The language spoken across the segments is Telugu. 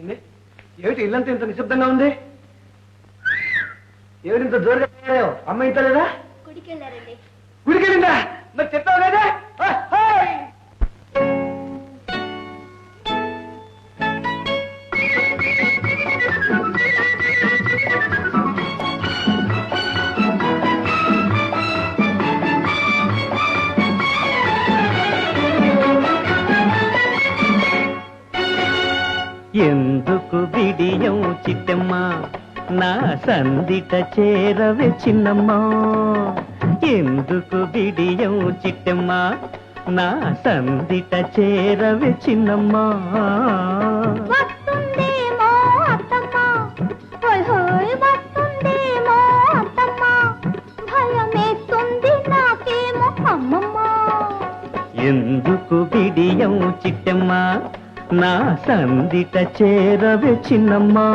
ఏమిటి ఇల్లంతా ఇంత నిశ్శబ్దంగా ఉంది? ఏమిటి ఇంత జోరుగా? అమ్మ ఇంత లేదా? గుడికి వెళ్ళారండి ఎందుకు బిడియం చిట్టమ్మ? నా సందిట చేరవే చిన్నమ్మ. ఎందుకు బిడియం చిట్టమ్మ? నా సందిట చేరవే చిన్నమ్మ. ఎందుకు బిడియం చిట్టమ్మ? నా సందిట చేరవే చిన్నమ్మా.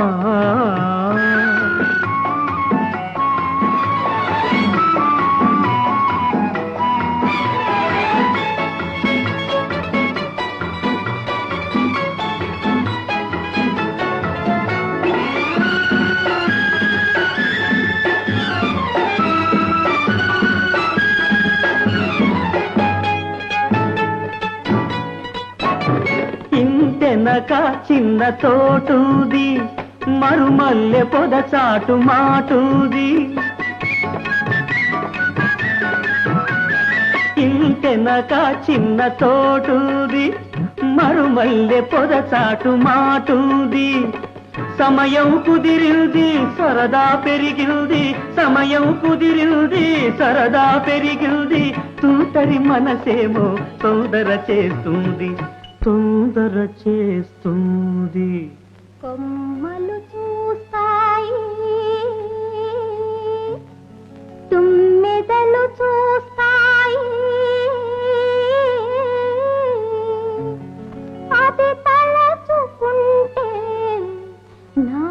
ఇంటెనక చిన్న తోటూది మరుమల్లె పొద చాటు మాటూది. ఇంటెనక చిన్న తోటూది మరుమల్లె పొద చాటు మాటూది. సమయం కుదిరింది సరదా పెరిగింది. సమయం కుదిరింది సరదా పెరిగింది. తూతరి మనసేమో సోదర చేస్తుంది. తొందర చేస్తుంది. కొమ్మలు చూస్తాయి తుమ్మెదలు చూస్తాయి. అది తలచుకుంటే నా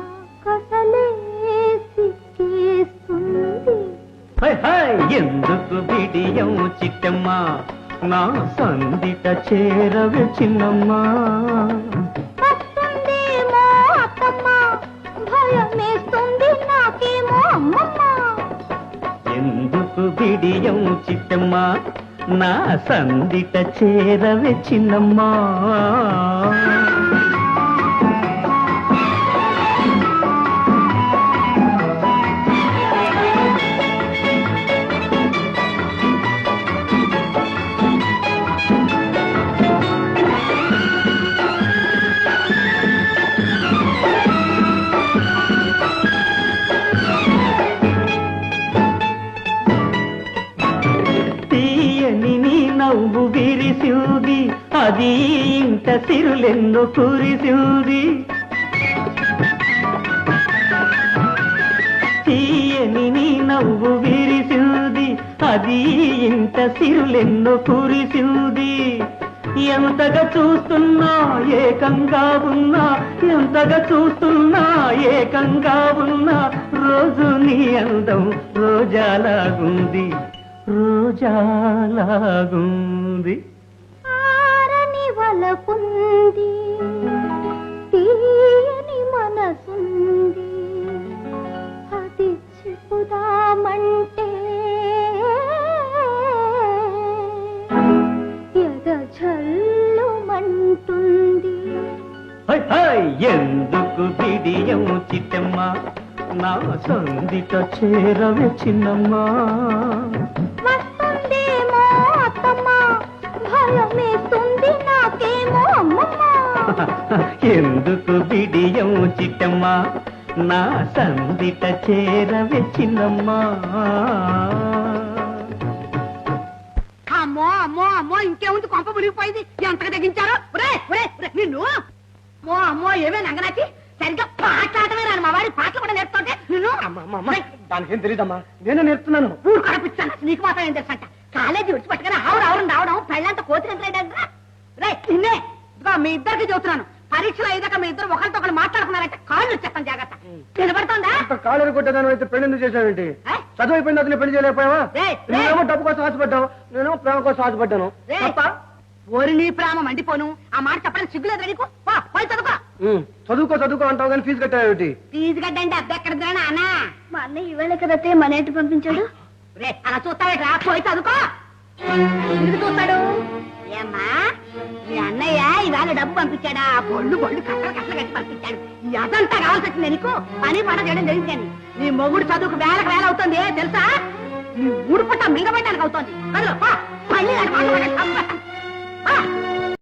కసలే సిక్కేస్తుంది. ఎందుకు బిడియం చిట్టమ్మ? నా సందిట చేరవే చిన్నమ్మ. ఎందుకు బిడియం చిట్టమ్మ నా సందిట చేరవే చిన్నమ్మ. నీ నవ్వు విరిసింది అది ఇంత సిరులెన్ను కురిసింది. తీయని నీ నవ్వు విరిసింది అది ఇంత సిరులెన్ను కురిసింది. ఎంతగా చూస్తున్నా ఏకంగా ఉన్నా ఎంతగా చూస్తున్నా ఏకంగా ఉన్నా రోజు నీ అందం రోజాలాగుంది. రోజాలాగుంది. ఆరని వలపుంది తీయని మనసుంది. అది చెప్పుదామంటే ఎద హై ఎందుకు బిడియం చిట్టమ్మ నా సందిట చేరవే చిన్నమ్మ. ఎందుకు బిడియం చిట్టమ్మ? నా సందిట చేరవే చిన్నమ్మ అమ్మో అమ్మో అమ్మో ఇంకేముంది? కొంప మునిగిపోయింది. ఎంతగా తగ్గించారు ఒరే ఒరే ఒరే నిన్ను. అమ్మో అమ్మో ఏమే నంగనాచి సరిగ్గా పాటలాడమే రాను మా వాడి పాటలు కూడా నేర్పుతుంటే నిన్ను. దానికేం తెలీదమ్మా. నేనే నేర్పుతున్నాను. ఊరు కనిపించాను నీకు మాత్రం ఏం తెలుసంట? కాలేజీ విడిచిపెట్టుకుని ఆవురు ఆవురు రావడం పెళ్ళంతా కోతి ఎంత రే నిన్నే. ఇదిగో మీ ఇద్దరికి చెబుతున్నాను. పరీక్షలు అయ్యాక మీ ఇద్దరు ఒకరితో ఒకరు మాట్లాడుకున్నారంటే కాళ్ళు వచ్చేస్తాను జాగ్రత్త. అంత కాలేరు కొట్టేదాని అయితే పెళ్ళి ఎందుకు? చదువు అయిపోయింది అతని పెళ్ళి చేయలేకపోయావా. నువ్వేమో డబ్బు కోసం ఆశపడ్డావు? నేను ప్రేమ కోసం ఆశపడ్డాను? ఓరి నీ ప్రేమ మండిపోను. ఆ మాట చెప్పడానికి సిగ్గులేదు నీకు? చదువుకో. చదువుకో చదువుకో అంటావు కానీ ఫీజు కట్టావేమిటి ఫీజు కట్టండి అద్దె ఎక్కడ నానా మా అన్నయ్య ఈవేళ కదతే మన ఇంటి పంపించాడు. రే అలా చూస్తావేట్రా? పోయి చదువుకో. ఎందుకు చూస్తాడు? ఏమ్మా? మీ అన్నయ్య ఇవాళ డబ్బు పంపించాడా? బొళ్ళు బొళ్ళు కట్టలు కట్టలు కట్టి పంపించాడు. అదంతా కావాల్సి వచ్చింది నీకు? పని పడ చేయడం జరిగింది నీ మొగుడు చదువుకు వేలకు వేల అవుతుంది తెలుసా? నీ ఊడిపట్ట పుట్ట మింగబట్టడానికి అవుతుంది. పళ్ళు